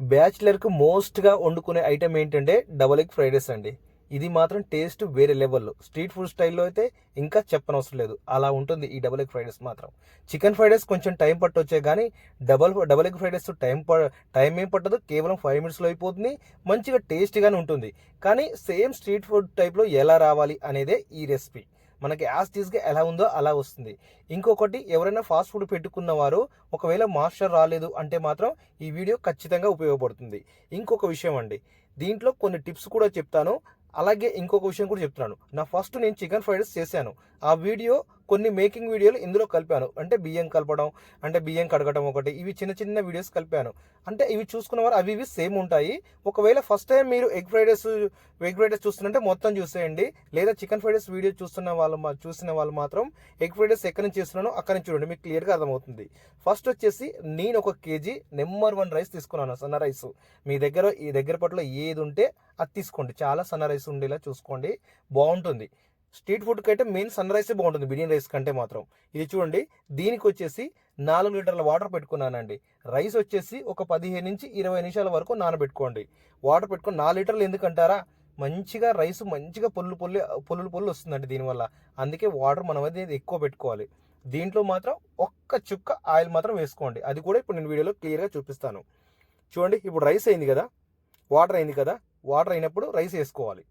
బ్యాచిలర్కి మోస్ట్గా వండుకునే ఐటెం ఏంటంటే double egg fried rice అండి. ఇది మాత్రం టేస్ట్ వేరే లెవెల్లో. స్ట్రీట్ ఫుడ్ స్టైల్లో అయితే ఇంకా చెప్పనవసరం లేదు. అలా ఉంటుంది ఈ డబల్ ఎగ్ ఫ్రైడ్ రైస్ మాత్రం. చికెన్ ఫ్రైడ్ రైస్ కొంచెం టైం పట్టొచ్చే కానీ double double egg fried rice time ప- టైం ఏం పట్టదు. కేవలం ఫైవ్ మినిట్స్లో అయిపోతుంది. మంచిగా టేస్టీగానే ఉంటుంది. కానీ సేమ్ స్ట్రీట్ ఫుడ్ టైప్లో ఎలా రావాలి అనేదే ఈ రెసిపీ. మనకి యాస్టీస్గా ఎలా ఉందో అలా వస్తుంది. ఇంకొకటి ఎవరైనా ఫాస్ట్ ఫుడ్ పెట్టుకున్న వారు ఒకవేళ మాస్టర్ రాలేదు అంటే మాత్రం ఈ వీడియో ఖచ్చితంగా ఉపయోగపడుతుంది. ఇంకొక విషయం అండి దీంట్లో కొన్ని టిప్స్ కూడా చెప్తాను. అలాగే ఇంకొక విషయం కూడా చెప్తున్నాను. నా ఫస్ట్ నేను చికెన్ ఫ్రైడ్ రైస్ చేశాను. ఆ వీడియో కొన్ని మేకింగ్ వీడియోలు ఇందులో కలిపాను. అంటే బియ్యం కలపడం అంటే బియ్యం కడగడం ఒకటి ఇవి చిన్న చిన్న వీడియోస్ కలిపాను. అంటే ఇవి చూసుకున్న వారు అవి ఇవి సేమ్ ఉంటాయి. ఒకవేళ ఫస్ట్ టైం మీరు egg fried rice egg fried rice చూస్తుంటే మొత్తం చూసేయండి. లేదా చికెన్ ఫ్రైడ్ రైస్ వీడియో చూస్తున్న వాళ్ళు చూసిన వాళ్ళు మాత్రం ఎగ్ ఫ్రైడ్ రైస్ ఎక్కడి నుంచి చేస్తున్నానో అక్కడి నుంచి చూడండి. మీకు క్లియర్గా అర్థమవుతుంది. ఫస్ట్ వచ్చేసి నేను ఒక కేజీ నెంబర్ వన్ రైస్ తీసుకున్నాను సన్న రైస్ మీ దగ్గర ఈ దగ్గర పట్ల ఏది ఉంటే అది తీసుకోండి. చాలా సన్న రైస్ ఉండేలా చూసుకోండి. బాగుంటుంది. స్ట్రీట్ ఫుడ్కి అయితే మెయిన్ సన్ రైసే బాగుంటుంది బిర్యానీ రైస్ కంటే మాత్రం. ఇది చూడండి దీనికి వచ్చేసి నాలుగు లీటర్ల వాటర్ పెట్టుకున్నానండి. రైస్ వచ్చేసి ఒక పదిహేను నుంచి ఇరవై నిమిషాల వరకు నానబెట్టుకోండి. వాటర్ పెట్టుకొని నాలుగు లీటర్లు ఎందుకంటారా? మంచిగా రైస్ మంచిగా పొల్లు పొల్లు పొల్లు పొల్లు వస్తుందండి దీనివల్ల. అందుకే వాటర్ మనం అనేది ఎక్కువ పెట్టుకోవాలి. దీంట్లో మాత్రం ఒక్క చుక్క ఆయిల్ మాత్రం వేసుకోండి. అది కూడా ఇప్పుడు నేను వీడియోలో క్లియర్గా చూపిస్తాను. చూడండి ఇప్పుడు రైస్ అయింది కదా? వాటర్ అయింది కదా? వాటర్ అయినప్పుడు రైస్ వేసుకోవాలి.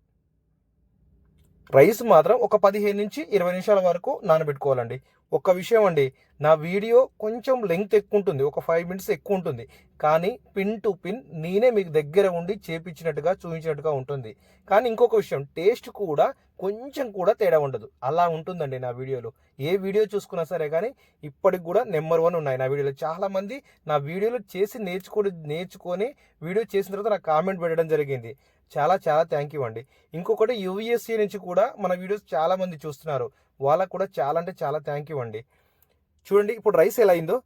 రైస్ మాత్రం ఒక పదిహేను నుంచి ఇరవై నిమిషాల వరకు నానబెట్టుకోవాలండి. ఒక్క విషయం అండి నా వీడియో కొంచెం లెంగ్త్ ఎక్కువ ఉంటుంది ఒక ఫైవ్ మినిట్స్ ఎక్కువ ఉంటుంది. కానీ పిన్ టు పిన్ నేనే మీకు దగ్గర ఉండి చేపించినట్టుగా చూపించినట్టుగా ఉంటుంది. కానీ ఇంకొక విషయం టేస్ట్ కూడా కొంచెం కూడా తేడా ఉండదు. అలా ఉంటుందండి నా వీడియోలో. ఏ వీడియో చూసుకున్నా సరే కానీ ఇప్పటికి కూడా నెంబర్ వన్ ఉన్నాయి నా వీడియోలో. చాలా మంది నా వీడియోలో చేసి నేర్చుకో నేర్చుకొని వీడియో చేసిన తర్వాత నాకు కామెంట్ పెట్టడం జరిగింది. చాలా చాలా థ్యాంక్ యూ అండి. ఇంకొకటి యూఎస్ఏ నుంచి కూడా మన వీడియోస్ చాలామంది చూస్తున్నారు. వాళ్ళకు కూడా చాలా అంటే చాలా థ్యాంక్ యూ అండి. చూడండి ఇప్పుడు రైస్ ఎలా అయిందో.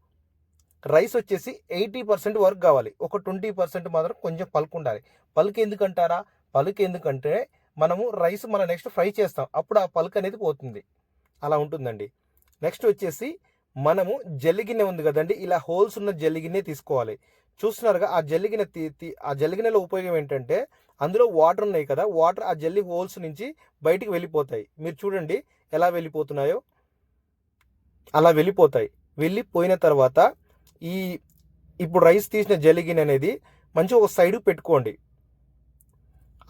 రైస్ వచ్చేసి ఎయిటీ పర్సెంట్ వర్క్ కావాలి. ఒక ట్వంటీ పర్సెంట్ మాత్రం కొంచెం పలుకు ఉండాలి. పలుకు ఎందుకంటారా? పలుకు ఎందుకంటే మనము రైస్ మన నెక్స్ట్ ఫ్రై చేస్తాం. అప్పుడు ఆ పలుకు అనేది పోతుంది. అలా ఉంటుందండి. నెక్స్ట్ వచ్చేసి మనము జల్లిగిన్నె ఉంది కదండి. ఇలా హోల్స్ ఉన్న జల్లిగిన్నె తీసుకోవాలి. చూస్తున్నారుగా ఆ జల్లిగిన తీ తీ- ఆ జల్లిగిన్నెలో ఉపయోగం ఏంటంటే అందులో వాటర్ ఉన్నాయి కదా వాటర్ ఆ జల్లీ హోల్స్ నుంచి బయటికి వెళ్ళిపోతాయి. మీరు చూడండి ఎలా వెళ్ళిపోతున్నాయో. అలా వెళ్ళిపోతాయి. వెళ్ళిపోయిన తర్వాత ఈ ఇప్పుడు రైస్ తీసిన జల్లిగిన్నె అనేది మంచిగా ఒక సైడ్ పెట్టుకోండి.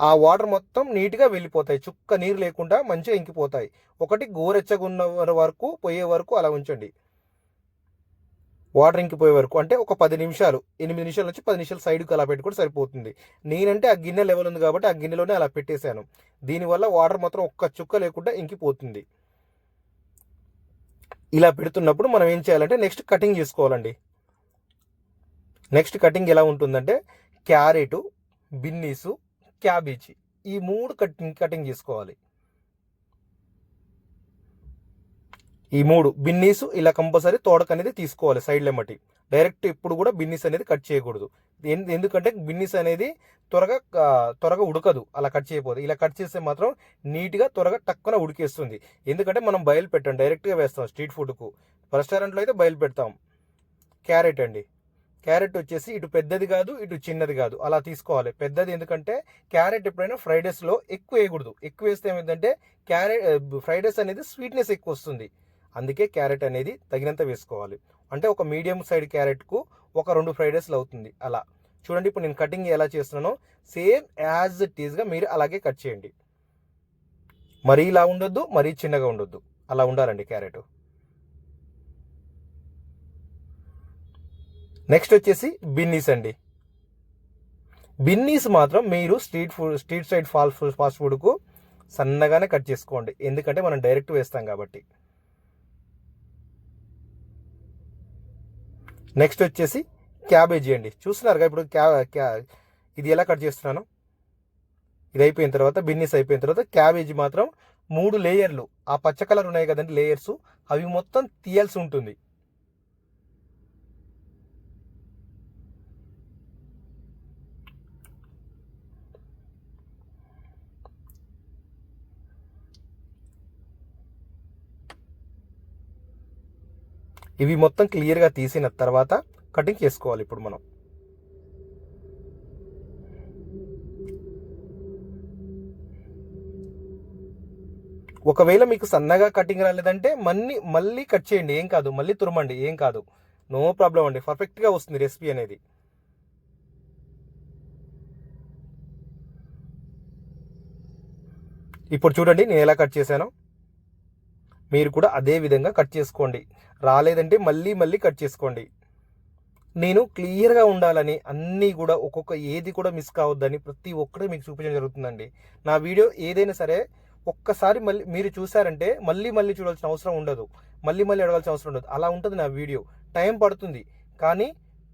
ఆ వాటర్ మొత్తం నీట్గా వెళ్ళిపోతాయి. చుక్క నీరు లేకుండా మంచిగా ఇంకిపోతాయి. ఒకటి గోరెచ్చగా ఉన్న వరకు పోయే వరకు అలా ఉంచండి. వాటర్ ఇంకిపోయే వరకు అంటే ఒక పది నిమిషాలు ఎనిమిది నిమిషాల నుంచి పది నిమిషాలు సైడ్కి అలా పెట్టుకుంటే సరిపోతుంది. నేనంటే ఆ గిన్నె లెవెల్ ఉంది కాబట్టి ఆ గిన్నెలోనే అలా పెట్టేశాను. దీనివల్ల వాటర్ మాత్రం ఒక్క చుక్క లేకుండా ఇంకిపోతుంది. ఇలా పెడుతున్నప్పుడు మనం ఏం చేయాలంటే నెక్స్ట్ కటింగ్ చేసుకోవాలండి. నెక్స్ట్ కటింగ్ ఎలా ఉంటుందంటే క్యారెట్ బిన్నీసు క్యాబేజీ ఈ మూడు కటింగ్ కటింగ్ చేసుకోవాలి. ఈ మూడు బిన్నీస్ ఇలా కంపల్సరీ తోడక అనేది తీసుకోవాలి సైడ్ లెమ్మటి డైరెక్ట్ ఎప్పుడు కూడా బిన్నీస్ అనేది కట్ చేయకూడదు. ఎందుకంటే బిన్నీస్ అనేది త్వరగా త్వరగా ఉడకదు. అలా కట్ చేయకపోతే ఇలా కట్ చేస్తే మాత్రం నీట్గా త్వరగా టక్కున ఉడికేస్తుంది. ఎందుకంటే మనం బయలు పెట్టాం డైరెక్ట్గా వేస్తాం స్ట్రీట్ ఫుడ్కు. రెస్టారెంట్లో అయితే బయలు పెడతాం. క్యారెట్ అండి. క్యారెట్ వచ్చేసి ఇటు పెద్దది కాదు ఇటు చిన్నది కాదు. అలా తీసుకోవాలి. పెద్దది ఎందుకంటే క్యారెట్ ఎప్పుడైనా ఫ్రైడ్ రైస్లో ఎక్కువ వేయకూడదు. ఎక్కువ వేస్తే ఏమైందంటే క్యారెట్ ఫ్రైడ్ రైస్ అనేది స్వీట్నెస్ ఎక్కువ వస్తుంది. అందుకే క్యారెట్ అనేది తగినంత వేసుకోవాలి. అంటే ఒక మీడియం సైడ్ క్యారెట్కు ఒక రెండు ఫ్రైడ్ రైస్లు అవుతుంది అలా. చూడండి ఇప్పుడు నేను కటింగ్ ఎలా చేస్తున్నానో. సేమ్ యాజ్ ఇట్ మీరు అలాగే కట్ చేయండి. మరీ ఇలా ఉండొద్దు మరీ చిన్నగా ఉండొద్దు. అలా ఉండాలండి క్యారెట్. నెక్స్ట్ వచ్చేసి బిన్నీస్ అండి. బిన్నీస్ మాత్రం మీరు street food street side fall fast ఫుడ్కు సన్నగానే కట్ చేసుకోండి. ఎందుకంటే మనం డైరెక్ట్ వేస్తాం కాబట్టి. నెక్స్ట్ వచ్చేసి క్యాబేజీ అండి. చూస్తున్నారుగా ఇప్పుడు క్యా క్యా ఇది ఎలా కట్ చేస్తున్నాను? ఇది అయిపోయిన తర్వాత బిన్నీస్ అయిపోయిన తర్వాత క్యాబేజీ మాత్రం మూడు లేయర్లు. ఆ పచ్చ కలర్ ఉన్నాయి కదండి లేయర్స్. అవి మొత్తం తీయాల్సి ఉంటుంది. ఇవి మొత్తం క్లియర్గా తీసిన తర్వాత కటింగ్ చేసుకోవాలి ఇప్పుడు మనం. ఒకవేళ మీకు సన్నగా కటింగ్ రాలేదంటే మళ్ళీ మళ్ళీ కట్ చేయండి. ఏం కాదు. మళ్ళీ తురమండి. ఏం కాదు. నో ప్రాబ్లం అండి. పర్ఫెక్ట్గా వస్తుంది రెసిపీ అనేది. ఇప్పుడు చూడండి నేను ఎలా కట్ చేశాను. మీరు కూడా అదే విధంగా కట్ చేసుకోండి. రాలేదంటే మళ్ళీ మళ్ళీ కట్ చేసుకోండి. నేను క్లియర్గా ఉండాలని అన్నీ కూడా ఒక్కొక్క ఏది కూడా మిస్ కావద్దని ప్రతి ఒక్కటి మీకు చూపించడం జరుగుతుందండి. నా వీడియో ఏదైనా సరే ఒక్కసారి మళ్ళీ మీరు చూసారంటే మళ్ళీ మళ్ళీ చూడాల్సిన అవసరం ఉండదు. మళ్ళీ మళ్ళీ అడగాల్సిన అవసరం ఉండదు. అలా ఉంటుంది నా వీడియో. టైం పడుతుంది. కానీ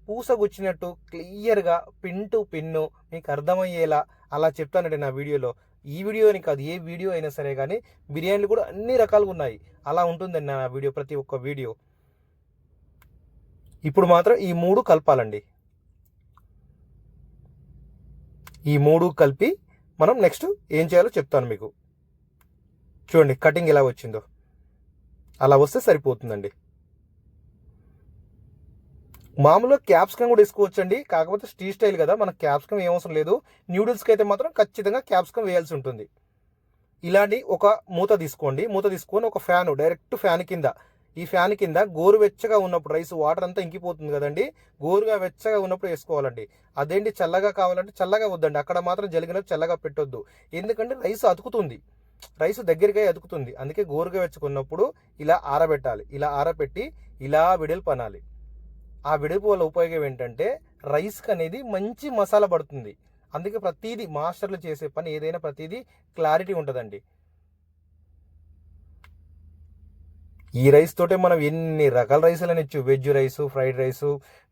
పూసగుచ్చినట్టు క్లియర్గా పిన్ టు పిన్ను మీకు అర్థమయ్యేలా అలా చెప్తానండి నా వీడియోలో. ఈ వీడియో అని కాదు ఏ వీడియో అయినా సరే కానీ బిర్యానీలు కూడా అన్ని రకాలుగా ఉన్నాయి. అలా ఉంటుందండి నా వీడియో ప్రతి ఒక్క వీడియో. ఇప్పుడు మాత్రం ఈ మూడు కలపాలండి. ఈ మూడు కలిపి మనం నెక్స్ట్ ఏం చేయాలో చెప్తాను మీకు. చూడండి కటింగ్ ఎలా వచ్చిందో. అలా వస్తే సరిపోతుందండి. మామూలుగా క్యాప్సికమ్ కూడా వేసుకోవచ్చండి. కాకపోతే స్టీ స్టైల్ కదా మనకు క్యాప్సికమ్ ఏమవసరం అవసరం లేదు. న్యూడిల్స్కి అయితే మాత్రం ఖచ్చితంగా క్యాప్సికమ్ వేయాల్సి ఉంటుంది. ఇలాంటి ఒక మూత తీసుకోండి. మూత తీసుకొని ఒక ఫ్యాను డైరెక్ట్ ఫ్యాన్ కింద. ఈ ఫ్యాన్ కింద గోరువెచ్చగా ఉన్నప్పుడు రైస్ వాటర్ అంతా ఇంకిపోతుంది కదండి. గోరుగా వెచ్చగా ఉన్నప్పుడు వేసుకోవాలండి. అదేంటి చల్లగా కావాలంటే చల్లగా వద్దండి. అక్కడ మాత్రం జరిగిన చల్లగా పెట్టొద్దు. ఎందుకంటే రైస్ అతుకుతుంది. రైస్ దగ్గరగా అతుకుతుంది. అందుకే గోరుగా వెచ్చుకున్నప్పుడు ఇలా ఆరబెట్టాలి. ఇలా ఆరబెట్టి ఇలా విడలు పనాలి. ఆ వెడల్పు వల్ల ఉపయోగం ఏంటంటే రైస్కి అనేది మంచి మసాలా పడుతుంది. అందుకే ప్రతిదీ మాస్టర్లు చేసే పని ఏదైనా ప్రతిదీ క్లారిటీ ఉంటుందండి. ఈ రైస్ తోటే మనం ఎన్ని రకాల రైసులు అనొచ్చు veg rice fried rice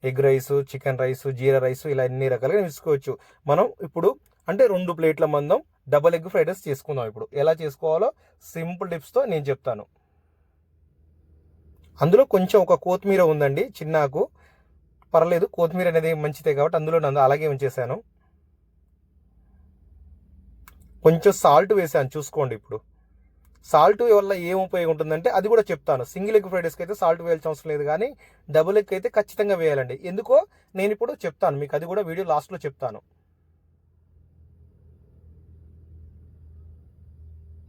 egg rice chicken rice jeera rice ఇలా ఎన్ని రకాలుగా తీసుకోవచ్చు మనం ఇప్పుడు అంటే రెండు ప్లేట్ల మందం డబల్ ఎగ్ ఫ్రైడ్ రైస్ చేసుకుందాం ఇప్పుడు. ఎలా చేసుకోవాలో సింపుల్ టిప్స్తో నేను చెప్తాను. అందులో కొంచెం ఒక కొత్తిమీర ఉందండి చిన్నకు. పర్లేదు కొత్తిమీర అనేది మంచిదే కాబట్టి అందులో నన్ను అలాగే ఉంచేసాను కొంచెం సాల్ట్ వేసాను చూసుకోండి ఇప్పుడు. సాల్ట్ వల్ల ఏం ఉపయోగం ఉంటుందంటే అది కూడా చెప్తాను. సింగిల్ ఎగ్ ఫ్రైడ్ రైస్కి అయితే సాల్ట్ వేయాల్సిన అవసరం లేదు కానీ డబుల్ ఎగ్ అయితే ఖచ్చితంగా వేయాలండి. ఎందుకో నేను ఇప్పుడు చెప్తాను మీకు అది కూడా వీడియో లాస్ట్లో చెప్తాను.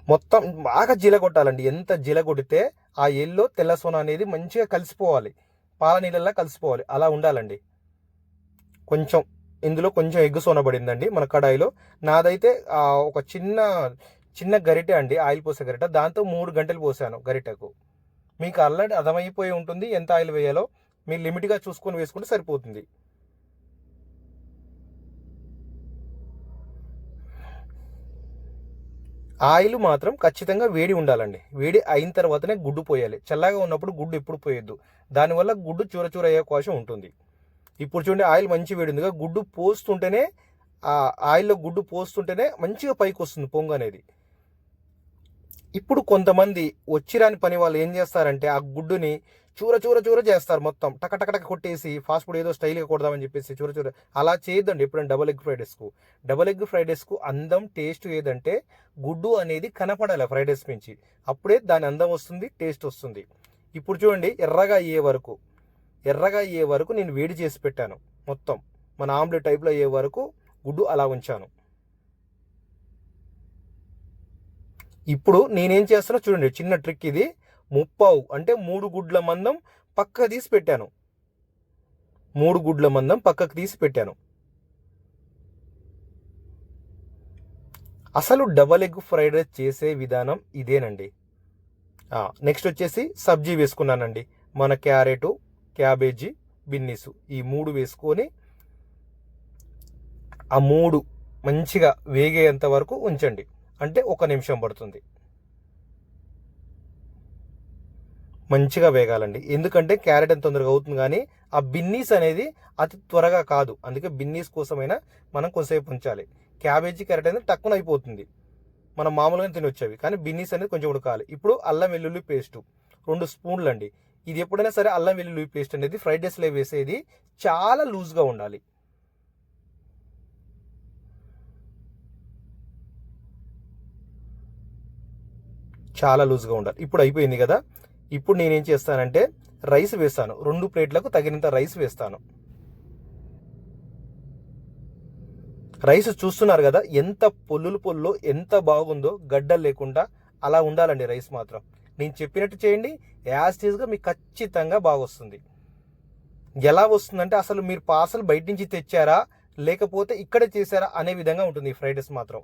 మొత్తం బాగా జీలగొట్టాలండి. ఎంత జీలగొడితే ఆ ఎల్లో తెల్ల సోన అనేది మంచిగా కలిసిపోవాలి. పాల నీళ్ళల్లో కలిసిపోవాలి. అలా ఉండాలండి. కొంచెం ఇందులో కొంచెం ఎగ్గు సోన పడిందండి మన కడాయిలో. నాదైతే ఒక చిన్న చిన్న గరిటె అండి. ఆయిల్ పోసే గరిట. దాంతో మూడు గంటలు పోసాను గరిటకు. మీకు ఆల్రెడీ అర్థమైపోయి ఉంటుంది. ఎంత ఆయిల్ వేయాలో. మీరు లిమిట్గా చూసుకొని వేసుకుంటే సరిపోతుంది. ఆయిల్ మాత్రం ఖచ్చితంగా వేడి ఉండాలండి. వేడి అయిన తర్వాతనే గుడ్డు పోయాలి. చల్లగా ఉన్నప్పుడు గుడ్డు ఎప్పుడు పోయొద్దు. దానివల్ల గుడ్డు చూరచూర అయ్యే అవకాశం ఉంటుంది. ఇప్పుడు చూడండి ఆయిల్ మంచి వేడి ఉందిగా గుడ్డు పోస్తుంటేనే ఆ ఆయిల్లో గుడ్డు పోస్తుంటేనే మంచిగా పైకి వస్తుంది పొంగు అనేది. ఇప్పుడు కొంతమంది వచ్చిరాని పని వాళ్ళు ఏం చేస్తారంటే ఆ గుడ్డుని చూర చూర చూర చేస్తారు మొత్తం. టక టకటక కొట్టేసి ఫాస్ట్ ఫుడ్ ఏదో స్టైల్గా కొడదామని చెప్పేసి చూర చూర. అలా చేయొద్దండి ఎప్పుడైనా డబుల్ ఎగ్ ఫ్రైడేస్కు డబుల్ ఎగ్ ఫ్రైడ్ రైస్కు అందం టేస్ట్ ఏదంటే గుడ్డు అనేది కనపడాలి ఫ్రైడ్ రైస్ నుంచి. అప్పుడే దాని అందం వస్తుంది టేస్ట్ వస్తుంది. ఇప్పుడు చూడండి ఎర్రగా అయ్యే వరకు ఎర్రగా అయ్యే వరకు నేను వేడి చేసి పెట్టాను మొత్తం. మన ఆమ్లెట్ టైప్లో అయ్యే వరకు గుడ్డు అలా ఉంచాను. ఇప్పుడు నేనేం చేస్తున్నా చూడండి చిన్న ట్రిక్ ఇది. ముప్పావు అంటే మూడు గుడ్ల మందం పక్క తీసి పెట్టాను. మూడు గుడ్ల మందం పక్కకు తీసి పెట్టాను. అసలు డబల్ ఎగ్ ఫ్రైడ్ రైస్ చేసే విధానం ఇదేనండి. నెక్స్ట్ వచ్చేసి సబ్జీ వేసుకున్నానండి. మన క్యారెటు క్యాబేజీ బిన్నీసు ఈ మూడు వేసుకొని ఆ మూడు మంచిగా వేగేంత వరకు ఉంచండి. అంటే ఒక నిమిషం పడుతుంది. మంచిగా వేగాలండి. ఎందుకంటే క్యారెట్ ఎంత తొందరగా అవుతుంది కానీ ఆ బిన్నీస్ అనేది అతి త్వరగా కాదు. అందుకే బిన్నీస్ కోసమైనా మనం కొంతసేపు ఉంచాలి. క్యాబేజీ క్యారెట్ అనేది తక్కువ అయిపోతుంది. మనం మామూలుగా తినొచ్చేవి కానీ బిన్నీస్ అనేది కొంచెం ఉడకాలి. ఇప్పుడు అల్లం వెల్లుల్లి పేస్టు. రెండు స్పూన్లు అండి ఇది ఎప్పుడైనా సరే అల్లం వెల్లుల్లి పేస్ట్ అనేది ఫ్రైడ్ రైస్లో వేసేది చాలా లూజ్గా ఉండాలి. చాలా లూజ్గా ఉండాలి. ఇప్పుడు అయిపోయింది కదా? ఇప్పుడు నేనేం చేస్తానంటే రైస్ వేస్తాను. రెండు ప్లేట్లకు తగినంత రైస్ వేస్తాను. రైస్ చూస్తున్నారు కదా? ఎంత పొల్లులు పొల్లు ఎంత బాగుందో గడ్డలు లేకుండా అలా ఉండాలండి రైస్ మాత్రం. నేను చెప్పినట్టు చేయండి. యాజ్ మీకు ఖచ్చితంగా బాగా వస్తుంది ఎలా వస్తుందంటే అసలు మీరు పార్సల్ బయట నుంచి తెచ్చారా? లేకపోతే ఇక్కడే చేశారా? అనే విధంగా ఉంటుంది ఈ ఫ్రైడ్ రైస్ మాత్రం.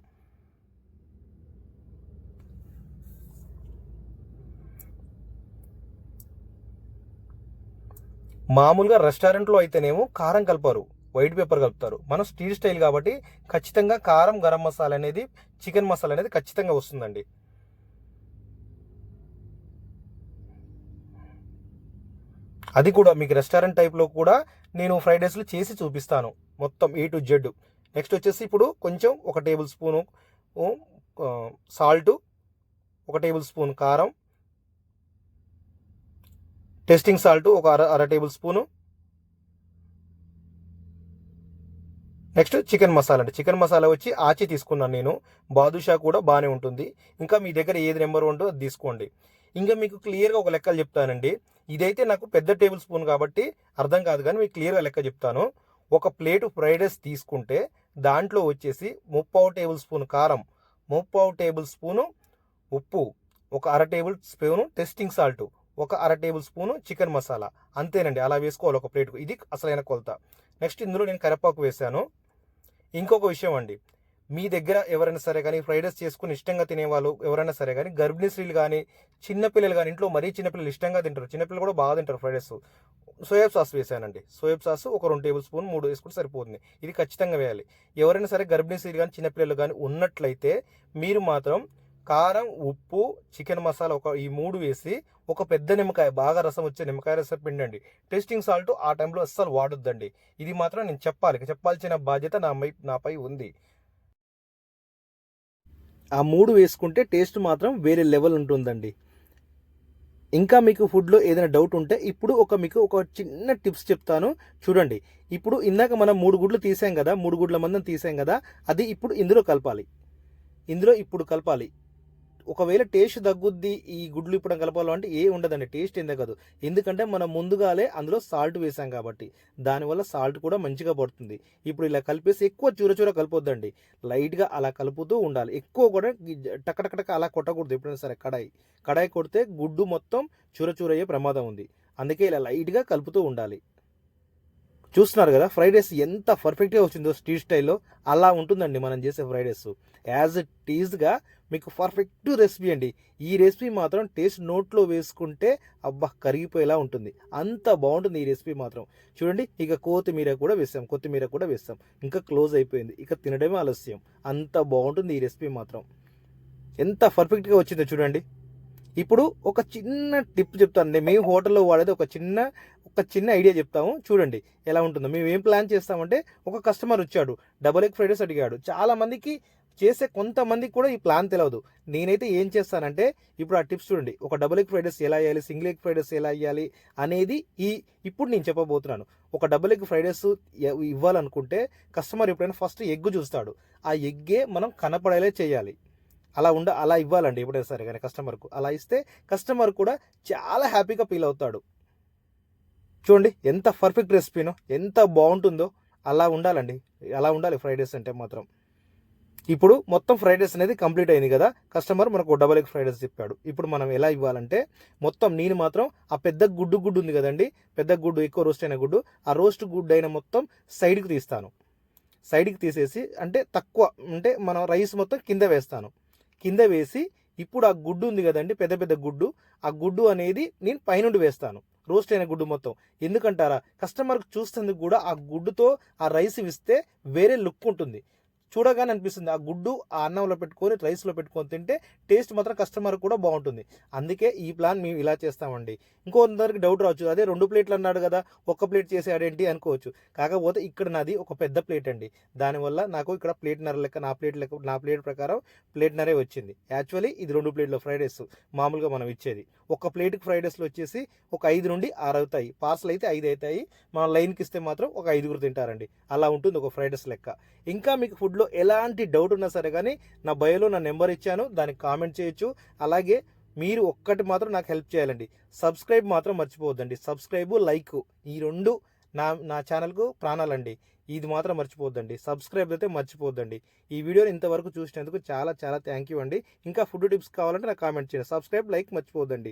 మామూలుగా రెస్టారెంట్లో అయితేనేమో కారం కలపరు వైట్ పేపర్ కలుపుతారు. మనం స్టీల్ స్టైల్ కాబట్టి ఖచ్చితంగా కారం గరం మసాలా అనేది చికెన్ మసాలా అనేది ఖచ్చితంగా వస్తుందండి. అది కూడా మీకు రెస్టారెంట్ టైప్లో కూడా నేను ఫ్రైడ్ రైస్లు చేసి చూపిస్తాను. మొత్తం ఏ టు జెడ్ నెక్స్ట్ వచ్చేసి ఇప్పుడు కొంచెం ఒక టేబుల్ స్పూను సాల్ట్ ఒక టేబుల్ స్పూన్ కారం టెస్టింగ్ సాల్ట్ ఒక అర అర table spoon. Next chicken masala అండి. చికెన్ మసాలా వచ్చి ఆచి తీసుకున్నాను నేను. బాదుషా కూడా బాగానే ఉంటుంది. ఇంకా మీ దగ్గర ఏది నెంబర్ ఉంటుందో అది తీసుకోండి. ఇంకా మీకు క్లియర్గా ఒక లెక్కలు చెప్తానండి. ఇదైతే నాకు పెద్ద టేబుల్ స్పూన్ కాబట్టి అర్థం కాదు కానీ మీకు క్లియర్గా లెక్క చెప్తాను. ఒక ప్లేటు ఫ్రైడ్ రైస్ తీసుకుంటే దాంట్లో వచ్చేసి ముప్పావు టేబుల్ స్పూన్ కారం ముప్పావు టేబుల్ స్పూను ఉప్పు ఒక అర టేబుల్ స్పూను టెస్టింగ్ సాల్ట్ ఒక అర టేబుల్ స్పూను చికెన్ మసాలా. అంతేనండి అలా వేసుకోవాలి ఒక ప్లేట్కు. ఇది అసలైన కొలత. నెక్స్ట్ ఇందులో నేను కరివేపాకు వేసాను. ఇంకొక విషయం అండి మీ దగ్గర ఎవరైనా సరే కానీ ఫ్రైడ్ రైస్ చేసుకుని ఇష్టంగా తినేవాళ్ళు ఎవరైనా సరే కానీ గర్భిణీ స్త్రీలు కానీ చిన్నపిల్లలు కానీ ఇంట్లో మరీ చిన్నపిల్లలు ఇష్టంగా తింటారు. చిన్నపిల్లలు కూడా బాగా తింటారు ఫ్రైడ్ రైస్. సోయాబ్ సాస్ వేసానండి. సోయాబ్ సాస్ ఒక రెండు టేబుల్ స్పూన్ మూడు వేసుకుంటే సరిపోతుంది. ఇది ఖచ్చితంగా వేయాలి. ఎవరైనా సరే గర్భిణీ స్త్రీలు కానీ చిన్నపిల్లలు కానీ ఉన్నట్లయితే మీరు మాత్రం కారం ఉప్పు చికెన్ మసాలా ఒక ఈ మూడు వేసి ఒక పెద్ద నిమ్మకాయ బాగా రసం వచ్చే నిమ్మకాయ రసం పిండండి టేస్టింగ్ సాల్ట్ ఆ టైంలో అస్సలు వాడొద్దండి. ఇది మాత్రం నేను చెప్పాలి. చెప్పాల్సిన బాధ్యత నా నాపై ఉంది. ఆ మూడు వేసుకుంటే టేస్ట్ మాత్రం వేరే లెవెల్ ఉంటుందండి. ఇంకా మీకు ఫుడ్లో ఏదైనా డౌట్ ఉంటే ఇప్పుడు ఒక మీకు ఒక చిన్న టిప్స్ చెప్తాను. చూడండి. ఇప్పుడు ఇందాక మనం మూడు గుడ్లు తీసాం కదా మూడు గుడ్ల మందం తీసాం కదా అది ఇప్పుడు ఇందులో కలపాలి. ఇందులో ఇప్పుడు కలపాలి. ఒకవేళ టేస్ట్ తగ్గుద్ది ఈ గుడ్లు ఇప్పుడు కలపాలంటే ఏ ఉండదండి టేస్ట్ ఏం తగ్గదు. ఎందుకంటే మనం ముందుగాలే అందులో సాల్ట్ వేసాం కాబట్టి దానివల్ల సాల్ట్ కూడా మంచిగా పడుతుంది. ఇప్పుడు ఇలా కలిపేసి ఎక్కువ చూరచూర కలిపొద్దండి. లైట్గా అలా కలుపుతూ ఉండాలి. ఎక్కువ కూడా టకటకటక అలా కొట్టకూడదు ఎప్పుడైనా సరే కడాయి. కడాయి కొడితే గుడ్డు మొత్తం చూరచూరయ్యే ప్రమాదం ఉంది. అందుకే ఇలా లైట్గా కలుపుతూ ఉండాలి. చూస్తున్నారు కదా ఫ్రైడ్ రైస్ ఎంత పర్ఫెక్ట్గా వచ్చిందో స్ట్రీట్ స్టైల్లో అలా ఉంటుందండి మనం చేసే ఫ్రైడ్ రైస్ యాజ్ ఇట్ ఈజ్గా మీకు పర్ఫెక్ట్ రెసిపీ అండి. ఈ రెసిపీ మాత్రం టేస్ట్ నోట్లో వేసుకుంటే అబ్బా కరిగిపోయేలా ఉంటుంది. అంత బాగుంటుంది ఈ రెసిపీ మాత్రం. చూడండి ఇక కొత్తిమీర కూడా వేస్తాం కొత్తిమీర కూడా వేస్తాం ఇంకా క్లోజ్ అయిపోయింది. ఇక తినడమే ఆలస్యం. అంత బాగుంటుంది ఈ రెసిపీ మాత్రం. ఎంత పర్ఫెక్ట్గా వచ్చిందో చూడండి. ఇప్పుడు ఒక చిన్న టిప్ చెప్తానండి మేము హోటల్లో వాడేది ఒక చిన్న ఒక చిన్న ఐడియా చెప్తాము. చూడండి ఎలా ఉంటుందో. మేము ఏం ప్లాన్ చేస్తామంటే ఒక కస్టమర్ వచ్చాడు. డబల్ ఎగ్ ఫ్రైడ్ రైస్ అడిగాడు. చాలా మందికి చేసే కొంతమందికి కూడా ఈ ప్లాన్ తెలియదు నేనైతే ఏం చేస్తానంటే ఇప్పుడు ఆ టిప్స్ చూడండి. ఒక డబుల్ ఎగ్ ఫ్రైడ్ రైస్ ఎలా వేయాలి? సింగిల్ ఎగ్ ఫ్రైడ్ రైస్ ఎలా వేయాలి? అనేది ఈ ఇప్పుడు నేను చెప్పబోతున్నాను. ఒక డబుల్ ఎగ్ ఫ్రైడ్ రైస్ ఇవ్వాలనుకుంటే కస్టమర్ ఎప్పుడైనా ఫస్ట్ ఎగ్ చూస్తాడు. ఆ ఎగ్గే మనం కనపడేలా చేయాలి. అలా ఉండ అలా ఇవ్వాలండి ఎప్పుడైనా సరే కానీ కస్టమర్కు. అలా ఇస్తే కస్టమర్ కూడా చాలా హ్యాపీగా ఫీల్ అవుతాడు. చూడండి ఎంత పర్ఫెక్ట్ రెసిపీనో ఎంత బాగుంటుందో అలా ఉండాలండి. అలా ఉండాలి ఫ్రైడ్ రైస్ అంటే మాత్రం. ఇప్పుడు మొత్తం ఫ్రైడ్ రైస్ అనేది కంప్లీట్ అయింది కదా కస్టమర్ మనకు డబల్ ఎగ్ ఫ్రైడ్ రైస్ చెప్పాడు. ఇప్పుడు మనం ఎలా ఇవ్వాలంటే మొత్తం నేను మాత్రం ఆ పెద్ద గుడ్డు గుడ్డు ఉంది కదండి పెద్ద గుడ్డు ఎక్కువ రోస్ట్ అయిన గుడ్డు ఆ రోస్ట్ గుడ్డు అయిన మొత్తం సైడ్కి తీస్తాను. సైడ్కి తీసేసి అంటే తక్కువ అంటే మనం రైస్ మొత్తం కింద వేస్తాను. కింద వేసి ఇప్పుడు ఆ గుడ్డు ఉంది కదండి పెద్ద పెద్ద గుడ్డు ఆ గుడ్డు అనేది నేను పైనుండి వేస్తాను రోస్ట్ అయిన గుడ్డు మొత్తం. ఎందుకంటారా? కస్టమర్కి చూస్తుంది కూడా ఆ గుడ్డుతో ఆ రైస్ ఇస్తే వేరే లుక్ ఉంటుంది. చూడగానే అనిపిస్తుంది ఆ గుడ్డు ఆ అన్నంలో పెట్టుకొని రైస్లో పెట్టుకొని తింటే టేస్ట్ మాత్రం కస్టమర్ కూడా బాగుంటుంది. అందుకే ఈ ప్లాన్ మేము ఇలా చేస్తామండి. ఇంకొందరికి డౌట్ రావచ్చు. అదే రెండు ప్లేట్లు అన్నాడు కదా ఒక్క ప్లేట్ చేసాడేంటి అనుకోవచ్చు. కాకపోతే ఇక్కడ నాది ఒక పెద్ద ప్లేట్ అండి. దానివల్ల నాకు ఇక్కడ ప్లేట్నర లెక్క నా ప్లేట్ లెక్క నా ప్లేట్ ప్రకారం ప్లేట్నరే వచ్చింది. యాక్చువల్లీ ఇది రెండు ప్లేట్లో ఫ్రైడ్ రైస్ మామూలుగా మనం ఇచ్చేది. ఒక ప్లేట్కి ఫ్రైడ్ రైస్లో వచ్చేసి ఒక ఐదు నుండి ఆరు అవుతాయి. పార్సల్ అయితే ఐదు అవుతాయి. మన లైన్కి ఇస్తే మాత్రం ఒక ఐదుగురు తింటారండి. అలా ఉంటుంది ఒక ఫ్రైడ్ రైస్ లెక్క. ఇంకా మీకు ఫుడ్లో ఎలాంటి డౌట్ ఉన్నా సరే కానీ నా బయోలో నా నెంబర్ ఇచ్చాను దానికి కామెంట్ చేయొచ్చు. అలాగే మీరు ఒక్కటి మాత్రం నాకు హెల్ప్ చేయాలండి. సబ్స్క్రైబ్ మాత్రం మర్చిపోవద్దండి. సబ్స్క్రైబ్ లైక్ ఈ రెండు నా నా ఛానల్కు ప్రాణాలండి. ఇది మాత్రం మర్చిపోద్దండి సబ్స్క్రైబ్ అయితే మర్చిపోద్దండి ఈ వీడియోని ఇంతవరకు చూసినందుకు చాలా చాలా థ్యాంక్ యూ అండి. ఇంకా ఫుడ్ టిప్స్ కావాలంటే నాకు కామెంట్ చేయండి. Subscribe like మర్చిపోద్దండి